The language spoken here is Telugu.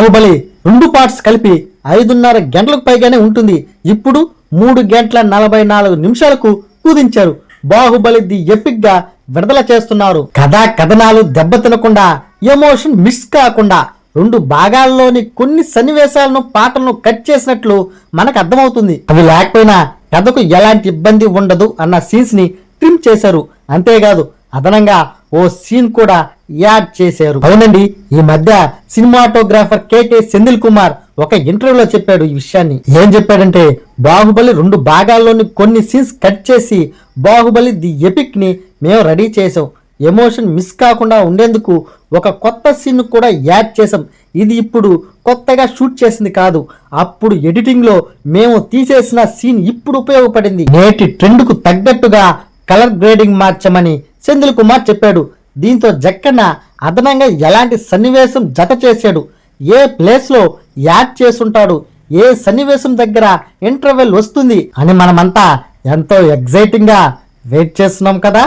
బాహుబలి రెండు పార్ట్స్ కలిపి ఐదున్నర గంటలకు పైగానే ఉంటుంది. ఇప్పుడు మూడు గంటల నలభై నాలుగు నిమిషాలకు కుదించారు. బాహుబలి ది ఎపిక్గా విడుదల చేస్తున్నారు. కథా కథనాలు దెబ్బతినకుండా ఎమోషన్ మిస్ కాకుండా రెండు భాగాల్లోని కొన్ని సన్నివేశాలను పాటలను కట్ చేసినట్లు మనకు అర్థమవుతుంది. అవి లేకపోయినా కథకు ఎలాంటి ఇబ్బంది ఉండదు అన్న సీన్స్ని ట్రిమ్ చేశారు. అంతేకాదు అదనంగా ఓ సీన్ కూడా యాడ్ చేశారు. అవునండి ఈ మధ్య సినిమాటోగ్రాఫర్ కేకే సెందిల్ కుమార్ ఒక ఇంటర్వ్యూలో చెప్పాడు ఈ విషయాన్ని. ఏం చెప్పాడంటే బాహుబలి రెండు భాగాల్లోని కొన్ని సీన్స్ కట్ చేసి బాహుబలి ది ఎపిక్ని మేము రెడీ చేసాం ఎమోషన్ మిస్ కాకుండా ఉండేందుకు ఒక కొత్త సీన్ కూడా యాడ్ చేసాం ఇది ఇప్పుడు కొత్తగా షూట్ చేసింది కాదు. అప్పుడు ఎడిటింగ్లో మేము తీసేసిన సీన్ ఇప్పుడు ఉపయోగపడింది. నేటి ట్రెండ్కు తగ్గట్టుగా కలర్ గ్రేడింగ్ మార్చమని సెందిల్ కుమార్ చెప్పాడు దీంతో జక్కన్న అదనంగా ఎలాంటి సన్నివేశం జత చేశాడు? ఏ ప్లేస్లో యాడ్ చేసుంటాడు? ఏ సన్నివేశం దగ్గర ఇంటర్వెల్ వస్తుంది? అని మనమంతా ఎంతో ఎగ్జైటింగ్గా వెయిట్ చేస్తున్నాం కదా.